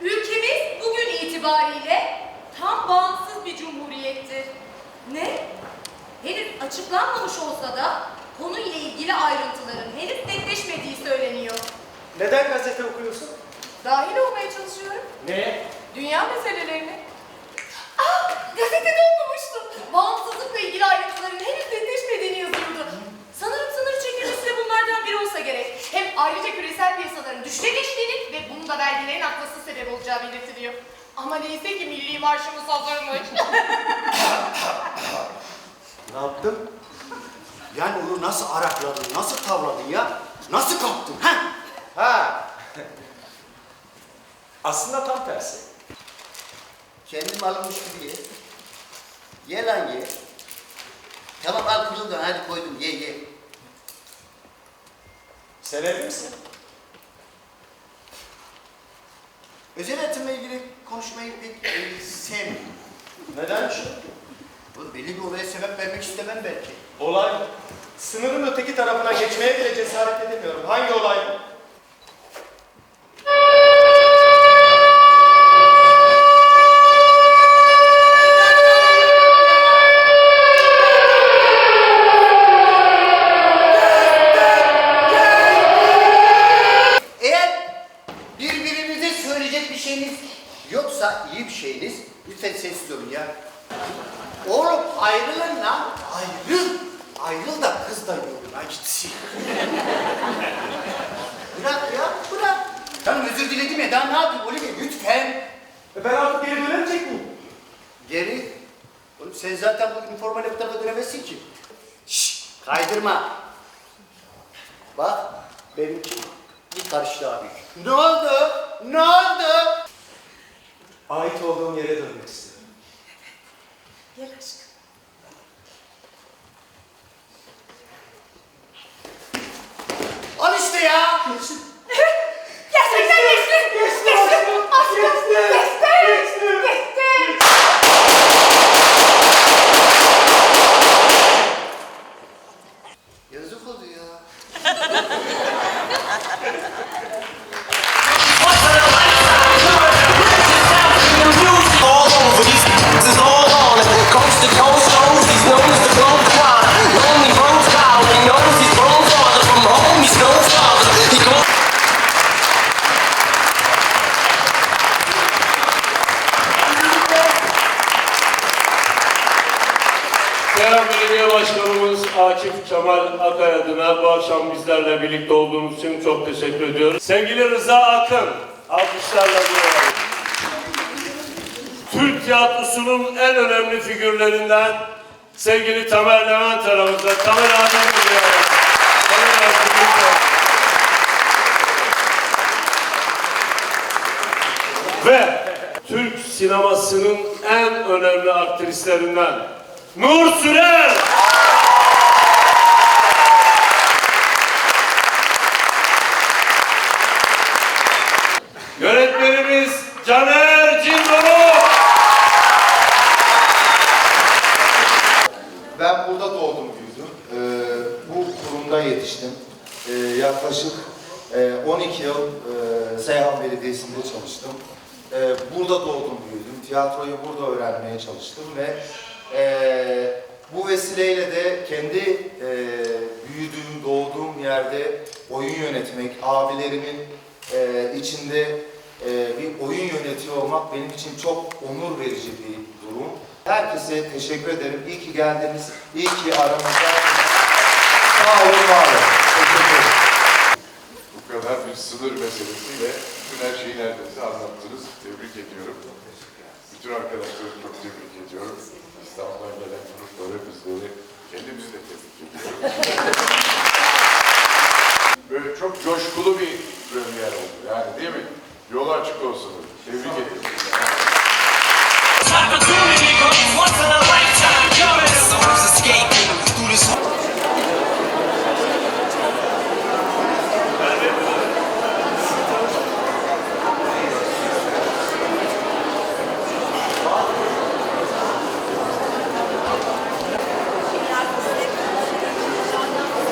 Ülkemiz bugün itibariyle tam bağımsız bir cumhuriyettir. Ne? Henüz açıklanmamış olsa da konuyla ilgili ayrıntıların henüz netleşmediği söyleniyor. Neden gazete okuyorsun? Dahil olmaya çalışıyorum. Ne? Dünya meselelerini. Ah! Gazetede okumuştum. Bağımsızlıkla ilgili ayrıntıların henüz netleşmediğini yazıyordu. Sanırım sınır çekilmesi de bunlardan biri olsa gerek. Hem ayrıca küresel piyasaların düşüşe geçtiğini ve bunun da vergilerin artması sebep olacağı belirtiliyor. Ama neyse ki milli marşımız hazırmış. Ne yaptın? Yani onu nasıl arakladın, nasıl tavladın ya? Nasıl kaptın? Ha? Ha. Aslında tam tersi. Kendim alınmış gibi ye. Ye lan ye. Tamam al kırıldan hadi koydum ye ye. Sever misin? Özel hayatımla ilgili konuşmayı pek e, sevmiyorum. Neden? Oğlum belli bir olaya sebep vermek istemem belki. Olay sınırın öteki tarafına geçmeye bile cesaret edemiyorum. Hangi olay? Bir şeyiniz lütfen sessiz olun ya. Oğlum ayrılın lan. Ayrıl. Ayrıl da kız da yoluna gitsin. bırak ya bırak. Canım özür diledim ya daha ne yapayım Olivia lütfen. E ben artık geri dönemeyecek miyim? Geri. Oğlum sen zaten bu informal bu tarafa dönemezsin ki. Şşş kaydırma. Bak benimki bir karış daha büyük. Ne oldu? Ne oldu? Ait olduğum yere dönmek istiyorum. Gel aşkım. Akif Kemal Akay adına bu akşam bizlerle birlikte olduğunuz için çok teşekkür ediyoruz. Sevgili Rıza Akın, alkışlarla duyuyoruz. Türk tiyatrosunun en önemli figürlerinden sevgili Tamer Levent aramızda. Tamer duyuyoruz. Ve Türk sinemasının en önemli aktrislerinden Nur Sürer. Yönetmenimiz Caner Cindoruk. Ben burada doğdum büyüdüm. Ee, bu kurumda yetiştim. Ee, yaklaşık e, 12 yıl e, Seyhan Belediyesi'nde çalıştım. Ee, burada doğdum büyüdüm. Tiyatroyu burada öğrenmeye çalıştım ve e, bu vesileyle de kendi e, büyüdüğüm, doğduğum yerde oyun yönetmek, abilerimin e, içinde e, bir oyun yönetiyor olmak benim için çok onur verici bir durum. Herkese teşekkür ederim. İyi ki geldiniz. İyi ki aramızda. Sağ olun, var olun. Hocam sınır meselesiyle bütün her şeyi neredeyse anlattınız. Tebrik ediyorum. Bütün arkadaşları çok tebrik ediyorum. İstanbul'a gelen grupları, bizleri, kendimizi de tebrik ediyorum. Böyle çok coşkulu bir premier oldu yani değil mi? Yolu açık olsun. Tebrik ediyorum.